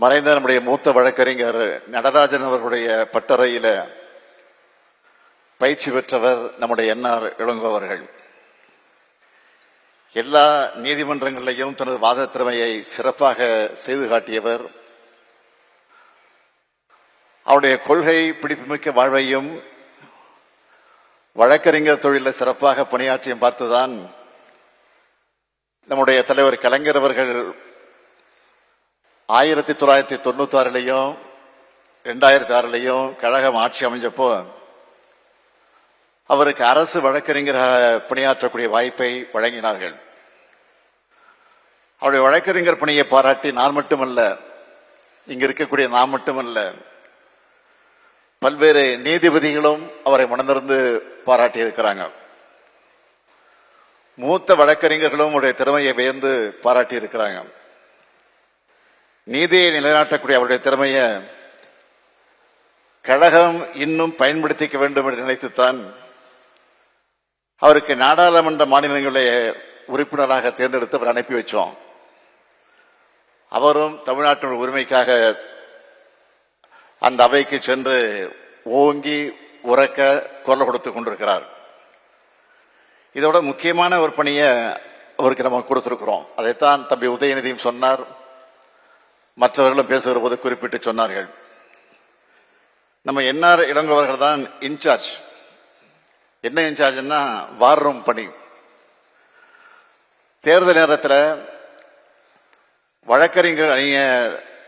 மறைந்த நம்முடைய மூத்த வழக்கறிஞர் நடராஜன் அவர்களுடைய பட்டறையில பயிற்சி பெற்றவர் நம்முடைய என்ஆர் இளங்கோவர்கள் எல்லா நீதிமன்றங்களிலையும் தனது வாத திறமையை சிறப்பாக செய்து காட்டியவர். அவருடைய கொள்கை பிடிப்புமிக்க வாழ்வையும் வழக்கறிஞர் தொழிலில் சிறப்பாக பணியாற்றியும் பார்த்துதான் நம்முடைய தலைவர் கலைஞர் அவர்கள் ஆயிரத்தி தொள்ளாயிரத்தி தொண்ணூத்தாறுலையும் ரெண்டாயிரத்தி ஆறுலையும் கழகம் ஆட்சி அமைஞ்சப்போ அவருக்கு அரசு வழக்கறிஞராக பணியாற்றக்கூடிய வாய்ப்பை வழங்கினார்கள். அவருடைய வழக்கறிஞர் பணியை பாராட்டி நான் மட்டுமல்ல இங்க இருக்கக்கூடிய நான் மட்டுமல்ல பல்வேறு நீதிபதிகளும் அவரை மனந்திருந்து பாராட்டி இருக்கிறாங்க மூத்த வழக்கறிஞர்களும் அவருடைய திறமையை வியந்து பாராட்டி இருக்கிறாங்க நீதியை நிலைநாட்டக்கூடிய அவருடைய திறமையை கழகம் இன்னும் பயன்படுத்திக்க வேண்டும் என்று நினைத்துத்தான் அவருக்கு நாடாளுமன்ற மாநிலங்களுடைய உறுப்பினராக தேர்ந்தெடுத்து அவர் அனுப்பி வச்சோம். அவரும் தமிழ்நாட்டின் உரிமைக்காக அந்த அவைக்கு சென்று ஓங்கி உறக்க குரல் கொடுத்து கொண்டிருக்கிறார். இதோட முக்கியமான ஒரு பணியை அவருக்கு நம்ம கொடுத்திருக்கிறோம். அதைத்தான் தம்பி உதயநிதியும் சொன்னார். மற்றவர்களும் பேசுகிற போது குறிப்பிட்டு சொன்னார்கள். நம்ம என்ஆர் இளங்கோவர்கள் தான் இன்சார்ஜ் என்ன இன்சார்ஜ்னா வார் ரூம் பணி. தேர்தல் நேரத்தில் வழக்கறிஞர் அணிய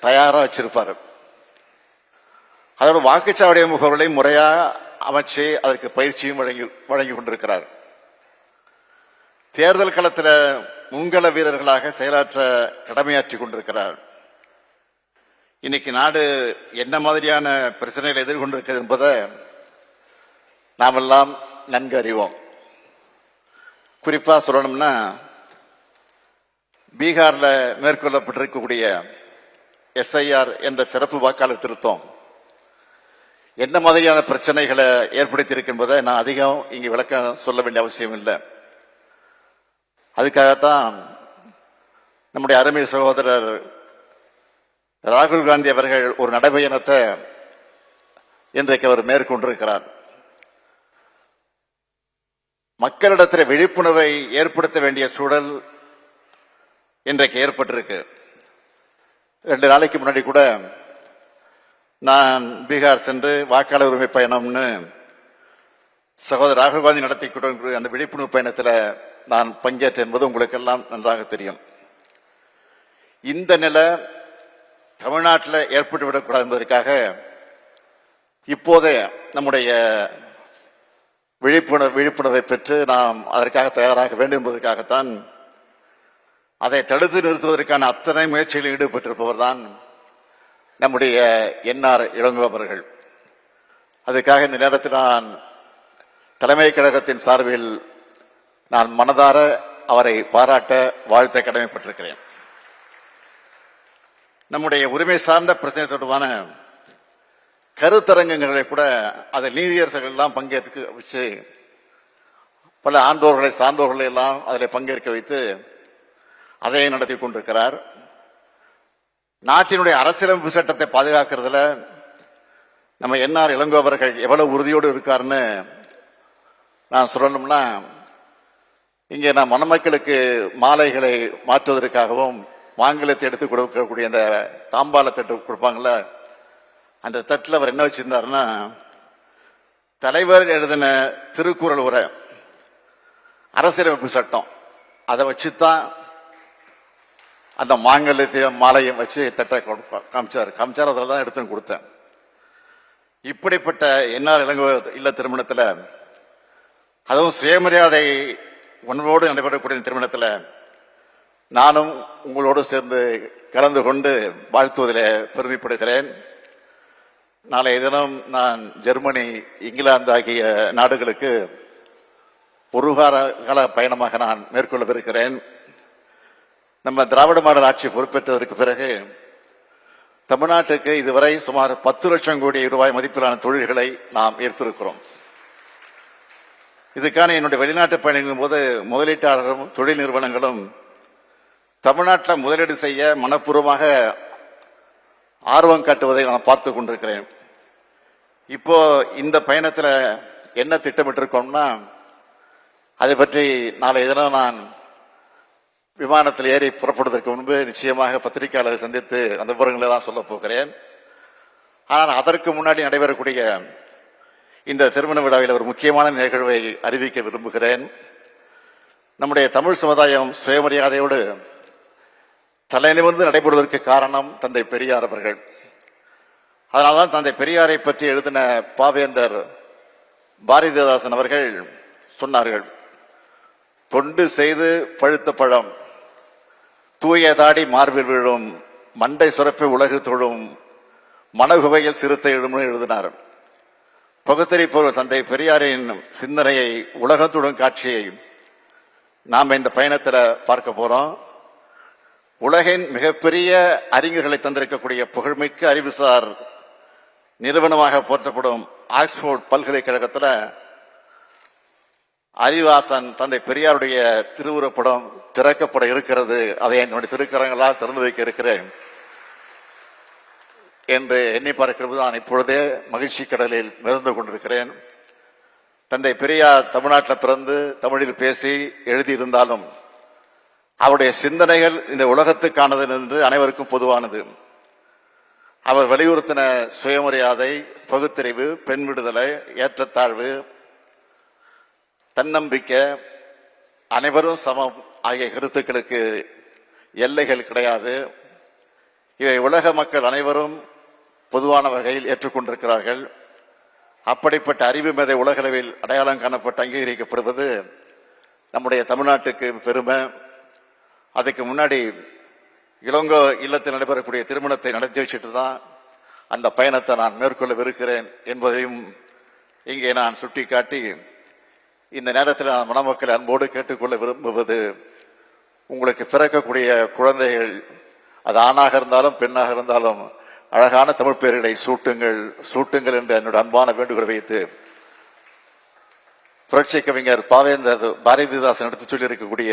தயாராக வச்சிருப்பார். அதோட வாக்குச்சாவடி முகவர்களை முறையாக அமைச்சு அதற்கு பயிற்சியும் வழங்கி வழங்கி கொண்டிருக்கிறார். தேர்தல் களத்தில் முன்கள வீரர்களாக செயலாற்ற கடமையாற்றி கொண்டிருக்கிறார். இன்னைக்கு நாடு என்ன மாதிரியான பிரச்சனைகளை எதிர்கொண்டிருக்கிறது என்பதை நாமெல்லாம் நன்கு அறிவோம். குறிப்பாக சொல்லணும்னா பீகாரில் மேற்கொள்ளப்பட்டிருக்கக்கூடிய எஸ்ஐஆர் என்ற சிறப்பு வாக்காளர் திருத்தம் என்ன மாதிரியான பிரச்சனைகளை ஏற்படுத்தியிருக்கின்றதை நான் அதிகம் இங்கே விளக்கம் சொல்ல வேண்டிய அவசியம் இல்லை. அதுக்காகத்தான் நம்முடைய அருமை சகோதரர் ராகுல் காந்தி அவர்கள் ஒரு நடைபயணத்தை இன்றைக்கு அவர் மேற்கொண்டிருக்கிறார். மக்களிடத்தில் விழிப்புணர்வை ஏற்படுத்த வேண்டிய சூழல் இன்றைக்கு ஏற்பட்டிருக்கு. ரெண்டு நாளைக்கு முன்னாடி கூட நான் பீகார் சென்று வாக்காளர் உரிமை பயணம்னு சகோதரர் ராகுல் காந்தி நடத்தி அந்த விழிப்புணர்வு பயணத்தில் நான் பங்கேற்றேன் என்பது உங்களுக்கெல்லாம் நன்றாக தெரியும். இந்த நிலை தமிழ்நாட்டில் ஏற்பட்டு விடக்கூடாது என்பதற்காக இப்போதே நம்முடைய விழிப்புணர்வு விழிப்புணர்வை பெற்று நாம் அதற்காக தயாராக வேண்டும் என்பதற்காகத்தான் அதை தடுத்து நிறுத்துவதற்கான அத்தனை முயற்சிகளில் ஈடுபட்டிருப்பவர் தான் நம்முடைய என்ஆர் இளங்குபவர்கள் அதுக்காக இந்த நேரத்தில் நான் தலைமை கழகத்தின் சார்பில் நான் மனதார அவரை பாராட்ட வாழ்த்த கடமைப்பட்டிருக்கிறேன் நம்முடைய உரிமை சார்ந்த பிரச்சனை தொடர்பான கருத்தரங்கங்களை கூட அதை நீதியரசர்கள் எல்லாம் பங்கேற்க வச்சு பல ஆண்டோர்களை சார்ந்தோர்களை எல்லாம் அதில் பங்கேற்க வைத்து அதை நடத்தி கொண்டிருக்கிறார். நாட்டினுடைய அரசியலமைப்பு சட்டத்தை பாதுகாக்கிறதுல நம்ம என்ஆர் இளங்கோ அவர்கள் எவ்வளவு உறுதியோடு இருக்காருன்னு நான் சொல்லணும்னா இங்கே நான் மணமக்களுக்கு மாலைகளை மாற்றுவதற்காகவும் மாங்கலத்தை எடுத்து கொடுக்கக்கூடிய அந்த தாம்பால தட்டு கொடுப்பாங்கல்ல அந்த தட்டில் அவர் என்ன வச்சுருந்தாருன்னா தலைவர் எழுதின திருக்குறள் உரை அரசியலமைப்பு சட்டம். அதை வச்சு தான் அந்த மாங்கல்யத்தையும் மாலையும் வச்சு தட்டை காமிச்சார். காமிச்சார் அதில் தான் எடுத்து கொடுத்தேன். இப்படிப்பட்ட என்ஆர் இளங்கோ இல்ல திருமணத்தில் அதுவும் சுயமரியாதை உணர்வோடு நடைபெறக்கூடிய இந்த திருமணத்தில் நானும் உங்களோடு சேர்ந்து கலந்து கொண்டு வாழ்த்துவதில் பெருமைப்படுகிறேன். நாளைய தினம் நான் ஜெர்மனி இங்கிலாந்து ஆகிய நாடுகளுக்கு ஒரு கால பயணமாக நான் மேற்கொள்ளவிருக்கிறேன். நம்ம திராவிட மாடல் ஆட்சி பொறுப்பேற்றதற்கு பிறகு தமிழ்நாட்டுக்கு இதுவரை சுமார் பத்து லட்சம் கோடி ரூபாய் மதிப்பிலான தொழில்களை நாம் ஈர்த்திருக்கிறோம். இதுக்கான என்னுடைய வெளிநாட்டு பயணங்களின் போது முதலீட்டாளரும் தொழில் நிறுவனங்களும் தமிழ்நாட்டில் முதலீடு செய்ய மனப்பூர்வமாக ஆர்வம் காட்டுவதை நான் பார்த்து கொண்டிருக்கிறேன். இப்போ இந்த பயணத்தில் என்ன திட்டமிட்டிருக்கோம்னா அதை பற்றி நாளை தினம் நான் விமானத்தில் ஏறி புறப்படுவதற்கு முன்பு நிச்சயமாக பத்திரிகையாளரை சந்தித்து அந்த விவரங்களை தான் சொல்ல போகிறேன். ஆனால் அதற்கு முன்னாடி நடைபெறக்கூடிய இந்த திருமண விழாவில் ஒரு முக்கியமான நிகழ்வை அறிவிக்க விரும்புகிறேன். நம்முடைய தமிழ் சமுதாயம் சுயமரியாதையோடு தலைநிமிர்ந்து நடைபெறுவதற்கு காரணம் தந்தை பெரியார் அவர்கள். அதனால்தான் தந்தை பெரியாரை பற்றி எழுதின பாவேந்தர் பாரதிதாசன் அவர்கள் சொன்னார்கள் தொண்டு செய்து பழுத்த பழம் தூய தாடி மார்பில் விழும் மண்டை சுரப்பை உலகு தொழும் மனகுவையில் சிறுத்தை எழும்னு எழுதினார். பகுத்தறிப்போர் தந்தை பெரியாரின் சிந்தனையை உலகத்துடன் காட்சியை நாம் இந்த பயணத்தில் பார்க்க போறோம். உலகின் மிகப்பெரிய அறிஞர்களை தந்திருக்கக்கூடிய புகழ்மிக்க அறிவுசார் நிறுவனமாக போற்றப்படும் ஆக்ஸ்போர்ட் பல்கலைக்கழகத்தில் அறிவாசன் தந்தை பெரியாருடைய திருவுருப்படம் திறக்கப்பட இருக்கிறது. அதை என்னுடைய திருக்கரங்களால் திறந்து வைக்க இருக்கிறேன் என்று எண்ணி பார்க்கிறது நான் இப்பொழுதே மகிழ்ச்சி கடலில் மிதந்து கொண்டிருக்கிறேன். தந்தை பெரியார் தமிழ்நாட்டில் பிறந்து தமிழில் பேசி எழுதியிருந்தாலும் அவருடைய சிந்தனைகள் இந்த உலகத்துக்கானது என்று அனைவருக்கும் பொதுவானது. அவர் வலியுறுத்தின சுயமரியாதை பகுத்தறிவு பெண் விடுதலை ஏற்றத்தாழ்வு தன்னம்பிக்கை அனைவரும் சமம். ஆகிய கருத்துக்களுக்கு எல்லைகள் கிடையாது. இவை உலக மக்கள் அனைவரும் பொதுவான வகையில் ஏற்றுக்கொண்டிருக்கிறார்கள். அப்படிப்பட்ட அறிவு மேதை உலகளவில் அடையாளம் காணப்பட்டு அங்கீகரிக்கப்படுவது நம்முடைய தமிழ்நாட்டுக்கு பெருமை. அதுக்கு முன்னாடி இளங்கோ இல்லத்தில் நடைபெறக்கூடிய திருமணத்தை நடத்தி வச்சுட்டு தான் அந்த பயணத்தை நான் மேற்கொள்ளவிருக்கிறேன் என்பதையும் இங்கே நான் சுட்டிக்காட்டி இந்த நேரத்தில் நான் மணமக்களை அன்போடு கேட்டுக்கொள்ள விரும்புவது உங்களுக்கு பிறக்கக்கூடிய குழந்தைகள் அது ஆணாக இருந்தாலும் பெண்ணாக இருந்தாலும் அழகான தமிழ் பெயர்களை சூட்டுங்கள் சூட்டுங்கள் என்று என்னோட அன்பான வேண்டுகோள் வைத்து புரட்சி கவிஞர் பாவேந்தர் பாரதிதாசன் எடுத்து சொல்லியிருக்கக்கூடிய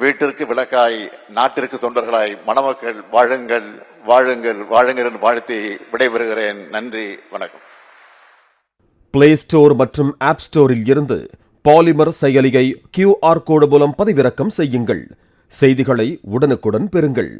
வீட்டிற்கு விளக்காய் நாட்டிற்கு தொண்டர்களாய் மணமக்கள் வாழுங்கள் வாழுங்கள் வாழுங்கள் என்று வாழ்த்தி விடைபெறுகிறேன். நன்றி வணக்கம். பிளே ஸ்டோர் மற்றும் ஆப் ஸ்டோரில் இருந்து பாலிமர் செயலியை கியூஆர் கோடு மூலம் பதிவிறக்கம் செய்யுங்கள். செய்திகளை உடனுக்குடன் பெறுங்கள்.